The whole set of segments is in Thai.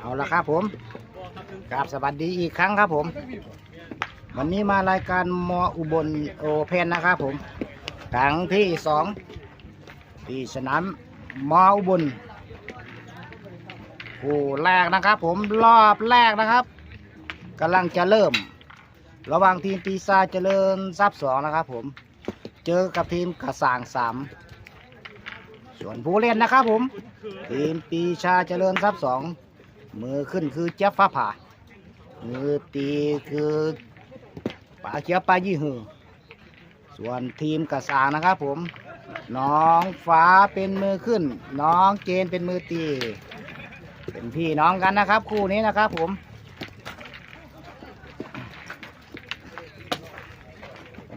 เอาละครับผมกราบสวัสดีอีกครั้งครับผม วันนี้มารายการมออุบลโอเพนนะครับผมครั้งที่สองที่สนามมออุบลคู่แรกนะครับผมรอบแรกนะครับกำลังจะเริ่ม ระหว่างทีมปีศาจเจริญทรัพย์สองนะครับผม เจอกับทีมกระสางสาม ส่วนผู้เล่นนะครับผมทีมปีชาเจริญทรัพย์สองมือขึ้นคือเจ๊บฟ้าผ่า มือตีคือป่าเขียวปลายี่หือส่วนทีมกระสางนะครับผม น้องฟ้าเป็นมือขึ้น น้องเจนเป็นมือตี เป็นพี่น้องกันนะครับ คู่นี้นะครับผม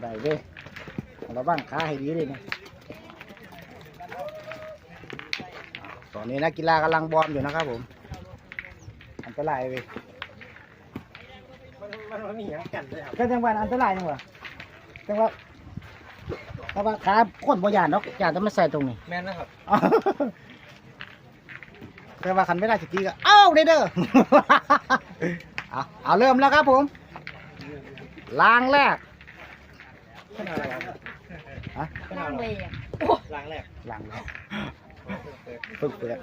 ได้เว้ยเราบ้างขาให้ดีเลยนะตอ นนี้นักกีฬากำลังบอมอยู่นะครับผมอันตรายเว้ยมันมันมีอย่างกันเลยครับก็จังหวะอันตรายจังหวะจังหวะแต่ว่าขาคนบ่ยานเนาะยานจะไม่ใส่ตรงนี้ แม่นนะครับแต่ว่าคันไม่ได้สกีก็เอ้าเด้อเด้อ เอาเอาเริ่มแล้วครับผมล้างแรกขนาดอะไรครับฮะล้างเลยล้างแรก ล้างแรก ปึ๊บเปิด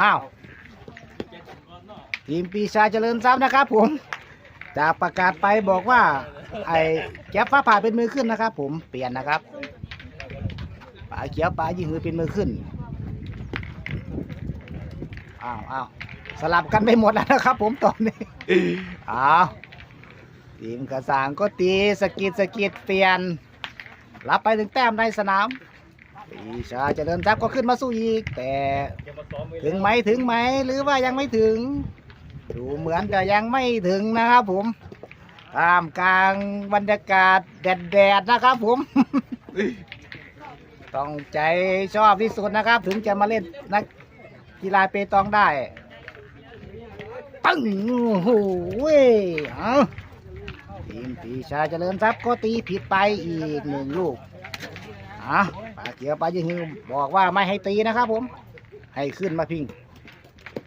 อ้าว ทีมปีชาเจริญทรัพย์นะครับ ผม จากประกาศไปบอกว่า ไอ้แก๊ปฟ้าผ่าเป็นมือขึ้นนะครับ ผมเปลี่ยนนะครับป่าเขียวป่ายิงมือเป็นมือขึ้นอ้าวอ้าวสลับกันไปหมดแล้วนะครับ ผมตอนนี้อ้าวทีมกระสางก็ตีสกิดสกิดเปลี่ยน รับไปถึงแต้มในสนาม ปีชาเจริญทรัพย์ก็ขึ้นมาสู้อีก แต่ถึงไหมถึงไหมหรือว่ายังไม่ถึง ดูเหมือนจะยังไม่ถึงนะครับผมท่ามกลางบรรยากาศแดดๆนะครับผม ต้องใจชอบที่สุดนะครับ ถึงจะมาเล่นนักกีฬาเปตองได้ปังโอ้โหเว้ยเอาทีมปีชาเจริญทรัพย์ก็ตีผิดไปอีกหนึ่งลูกอะ เกียวปายิงฮิวบอกว่าไม่ให้ตีนะครับผม ให้ขึ้นมาพิง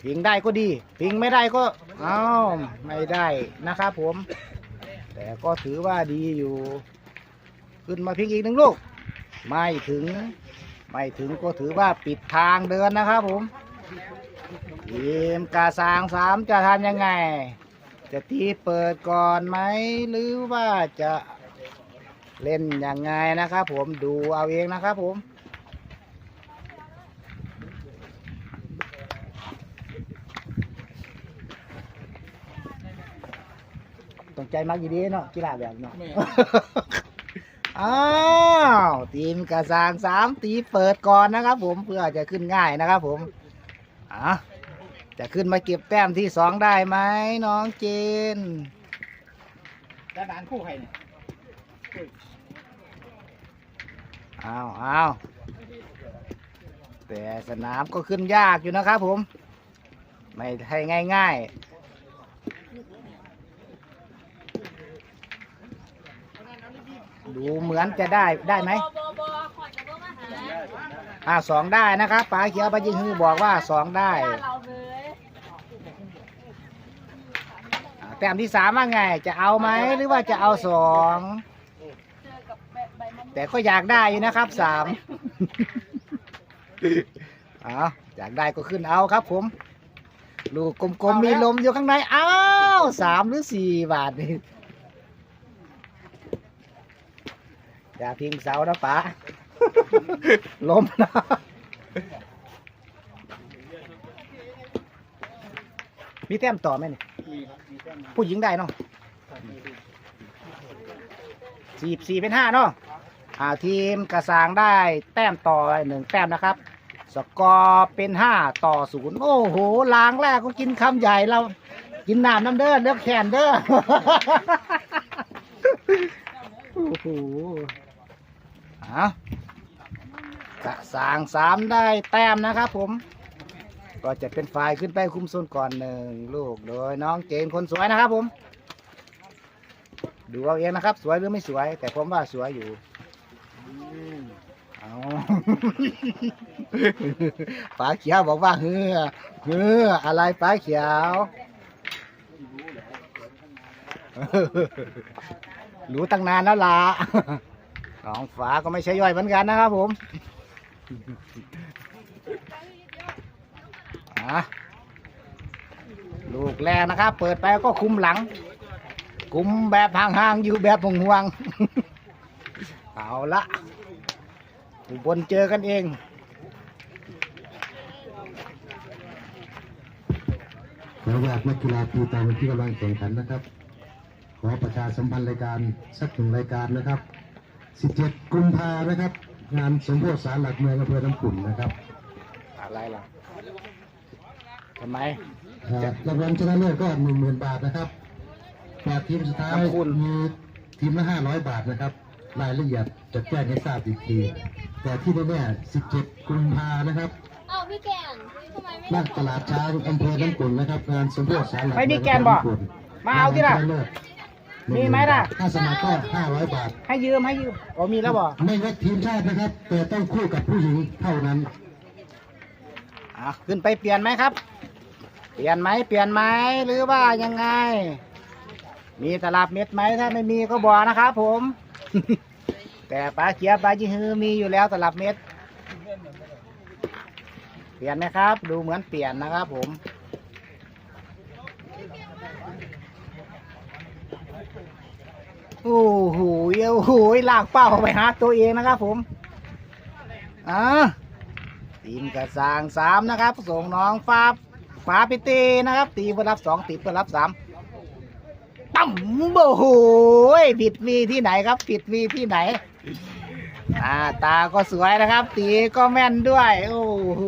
พิงได้ก็ดี พิงไม่ได้ก็อ้าวไม่ได้นะครับผม แต่ก็ถือว่าดีอยู่ ขึ้นมาพิงอีกหนึ่งลูก ไม่ถึง ไม่ถึงก็ถือว่าปิดทางเดินนะครับผมทีมกาสางสามจะทำยังไง จะตีเปิดก่อนไหมหรือว่าจะ เล่นยังไงนะครับผมดูเอาเองนะครับผมต้องใจมากอยู่ดีเนาะกีฬาแบบเนาะอ้าวทีมกระสางสามตีเปิดก่อนนะครับ ผมเพื่อจะขึ้นง่ายนะครับ ผมอะจะขึ้นมาเก็บแต้มที่สองได้ไหมน้องเจนด้านด้านคู่ใครเนี่ย อ้าวอ้าวแต่สนามก็ขึ้นยากอยู่นะครับผม ไม่ให้ง่ายๆ ดูเหมือนจะได้ได้ไหมอ่าสองได้นะครับป๋าเขียวป้ายิงฮือบอกว่าสองได้เราเลยอ่าแต้มที่สามว่าไง จะเอาไหมหรือว่าจะเอาสอง แบบใบมะม่วงแต่ก็อยากได้อยู่นะครับสามเอาอยากได้ก็ขึ้นเอาครับ ผม ลูกกลมๆมีลมอยู่ข้างในอ้าวสามหรือสี่บาทนี่อย่าพิงเสานะป๋าลมนะมีแต้มต่อไหมเนี่ยผู้หญิงได้เนาะสี่สี่เป็นห้าเนาะ อ่าทีมกระสางได้แต้มต่อหนึ่งแต้มนะครับ สกอร์เป็นห้าต่อศูนย์โอ้โหล้างแรกก็กินคำใหญ่เรากินน้ำน้ำเด้อเลือกแขนเด้อ โอ้โหอะกระสางสามได้แต้มนะครับผม ก็จะเป็นฝ่ายขึ้นไปคุมโซนก่อนหนึ่งลูกโดยน้องเจนคนสวยนะครับผม ดูเอาเองนะครับ สวยหรือไม่สวย แต่ผมว่าสวยอยู่ ป๋าเขียวบอกว่าเฮือเฮืออะไรป๋าเขียว รู้ตั้งนานแล้วล่ะน้องฝาก็ไม่ใช่ย่อยเหมือนกันนะครับผมอะลูกแรกนะครับ เปิดไปก็คุมหลัง คุมแบบห่างๆอยู่แบบห่วงๆเอาละ บลเจอกันเอง ขออนุญาตนักกีฬาปีตามที่กำลังแข่งขันนะครับ ขอประชาสัมพันธ์รายการสักหนึ่งรายการนะครับ 17 กุมภานะครับ งานสมโพธิสารหลักเมืองอำเภอน้ำขุ่นนะครับอะไรล่ะทำไมเอ่อรางวัลชนะเลิศก็10,000บาทนะครับแปดทีมสุดท้ายขอบคุณมีทีมละ500บาทนะครับ รายละเอียดจะแจ้งให้ทราบอีกที แต่ที่แน่ๆ17 กุมภานะครับเอ้าพี่แกนทำไมไม่ณได้ตลาดช้างอำเภอน้ำขุ่นนะครับงานสมโพธิสารหลักไปเมืนี่องแกอำนเภบ่อน้ำขุ่นมาเอาที่ล่ะรางวัลชนเลิศมีไหมล่ะ ค่าสมัครก็500 บาท ให้ยืมให้ยืมอ๋อมีแล้วบ่ไม่ว่าทีมชาตินะครับ แต่ต้องคู่กับผู้หญิงเท่านั้น อะขึ้นไปเปลี่ยนไหมครับ เปลี่ยนไหมเปลี่ยนไหมหรือว่ายังไง มีตลับเม็ดไหมถ้าไม่มีก็บอกนะครับผม แต่ปลาเขียปลาจีฮือมีอยู่แล้วตลับเม็ด เปลี่ยนไหมครับ ดูเหมือนเปลี่ยนนะครับผม โอ้โหโอ้โหลากเป้าไปหาตัวเองนะครับผมอ่าทีมกระสางสามนะครับ ส่งน้องฟ้าฟ้าไปตีนะครับ ตีเพื่อรับสองตีเพื่อรับสาม ตั้มโอ้โหผิดวีที่ไหนครับ ผิดวีที่ไหนตาตาก็สวยนะครับ ตีก็แม่นด้วย โอ้โห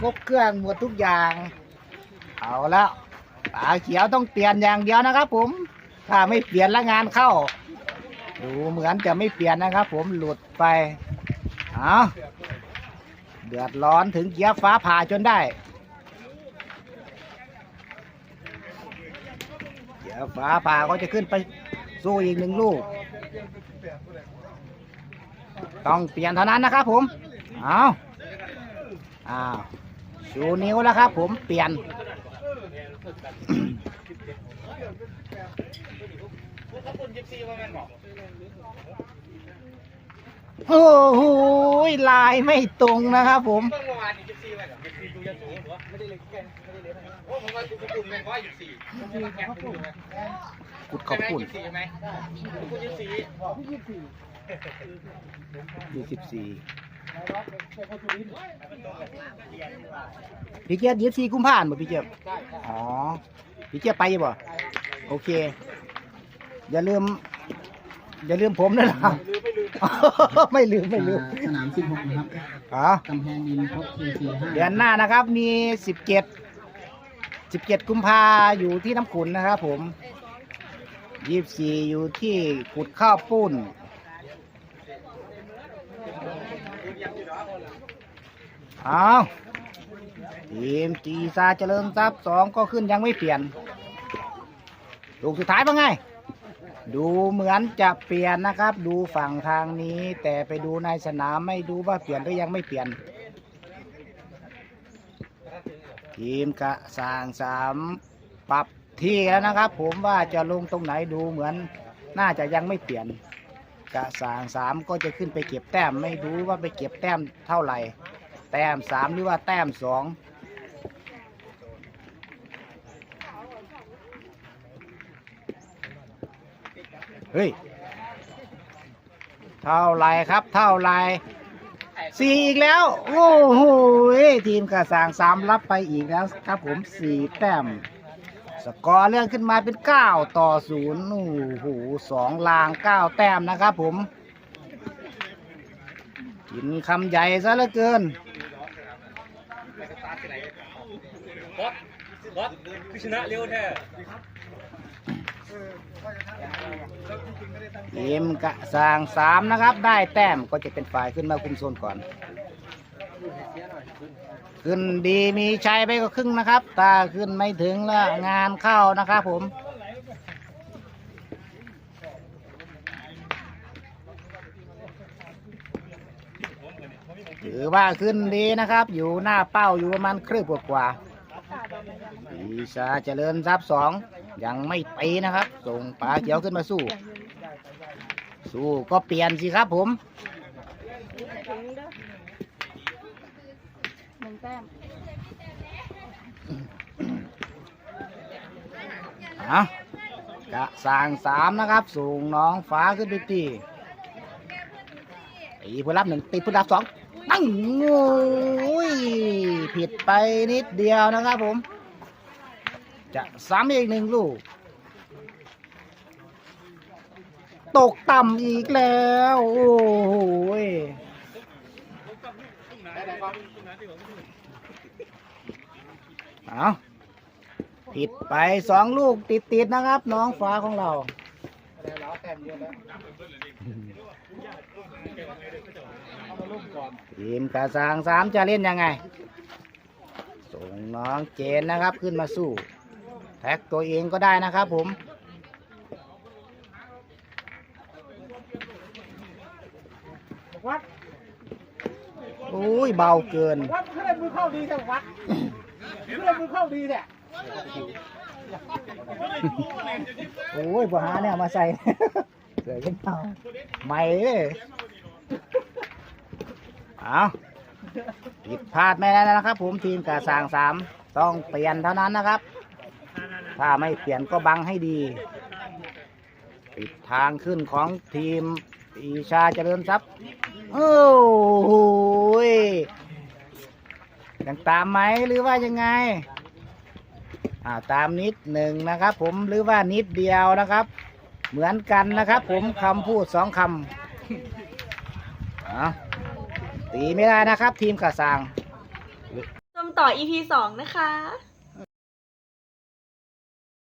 ครบเครื่องหมดทุกอย่าง เอาแล้วปลาเขียวต้องเปลี่ยนอย่างเดียวนะครับ ผม ถ้าไม่เปลี่ยนแล้วงานเข้า ดูเหมือนจะไม่เปลี่ยนนะครับ ผมหลุดไปเอาเดือดร้อนถึงเกียร์ฟ้าผ่าจนได้ เกียร์ฟ้าผ่าก็จะขึ้นไปสู้อีกหนึ่งลูก ต้องเปลี่ยนเท่านั้นนะครับผม เอาอ้าวชูนิ้วแล้วครับผมเปลี่ยน โอ้โหลายไม่ตรงนะครับผม ไม่ได้เลยแกน คุณไหมกุดขอบคุณยี่สิบสี่ไหมคุณยี่สิบสี่ยี่สิบสี่พี่เจี๊ยบยี่สิบสี่กุมภาพันธ์บ่พี่เจี๊ยบอ๋อ พี่เจี๊ยบไปอยังบ่ โอเค อย่าลืม อย่าลืมผมนะล่ะไม่ลืม ไม่ลืม สนาม16นะครับอ๋อกำแพงดินพบ KC 5เดือนหน้านะครับ มีสิบเจ็ด สิบเจ็ดกุมภาอยู่ที่น้ำขุนนะครับผมยี่สี่อยู่ที่ขุดข้าวปุ้น เอาทีมจีซาเจริญทรัพย์สองก็ขึ้นยังไม่เปลี่ยน ลูกสุดท้ายเป็นไง ดูเหมือนจะเปลี่ยนนะครับ ดูฝั่งทางนี้ แต่ไปดูในสนามไม่ดูว่าเปลี่ยนหรือยังไม่เปลี่ยน ทีมกระสางสามปรับที่แล้วนะครับ ผมว่าจะลงตรงไหนดูเหมือนน่าจะยังไม่เปลี่ยนกระสางสามก็จะขึ้นไปเก็บแต้มไม่รู้ว่าไปเก็บแต้มเท่าไหร่ แต้มสามหรือว่าแต้มสองเฮ้ย เท่าไหรครับ เท่าไหร สี่อีกแล้ว โอ้โหทีมกระสางสามรับไปอีกแล้วครับผมสี่แต้ม สกอร์เลื่อนขึ้นมาเป็นเก้าต่อศูนย์โอ้โหสองลางเก้าแต้มนะครับผม กินคำใหญ่ซะเหลือเกินบอสบอสคือชนะเร็วแท้ ทีมกระสางสามนะครับ ได้แต้มก็จะเป็นฝ่ายขึ้นมาคุมโซนก่อน ขึ้นดีมีชัยไปก็ครึ่งนะครับถ้าขึ้นไม่ถึงแล้วงานเข้านะครับผมถือว่าขึ้นดีนะครับ อยู่หน้าเป้าอยู่ประมาณครึ่งกว่า ปีชาเจริญทรัพย์สองยังไม่ตีนะครับ ส่งปลาเขียวขึ้นมาสู้ สู้ก็เปลี่ยนสิครับผมหนึ่งแต้มอะกะสร้างสามนะครับส่งน้องฟ้าขึ้นไปตีตีผู้รับหนึ่งตีผู้รับสอง ตั้งโอ้ยผิดไปนิดเดียวนะครับผม จะซ้ำอีกหนึ่งลูก ตกต่ำอีกแล้ว โอ้โหยเอาผิดไปสองลูกติดๆนะครับ น้องฟ้าของเรา ทีมกระสางสามจะเล่นยังไง ส่งน้องเจนนะครับขึ้นมาสู้ แท็กตัวเองก็ได้นะครับผมวัดโอ้ยเบาเกินวัดขึ้นเลยมือเข้าดีแต่วัดขึ้นเลยมือเข้าดีเนี่ยโอ้ยบัวหาเนี่ยมาใส่เกิดขึ้นเมาใหม่เลย เอาผิดพลาดไม่ได้นะครับ ผมทีมกาสางสามต้องเปลี่ยนเท่านั้นนะครับ ถ้าไม่เปลี่ยนก็บังให้ดีปิดทางขึ้นของทีมปีชาเจริญทรัพย์โอ้โหยยังตามไหมหรือว่ายังไงอ่าตามนิดหนึ่งนะครับ ผมหรือว่านิดเดียวนะครับ เหมือนกันนะครับ ผมคำพูดสองคำอ่า ตีไม่ได้นะครับ ทีมกระสัง ชมต่อ EP 2 นะคะ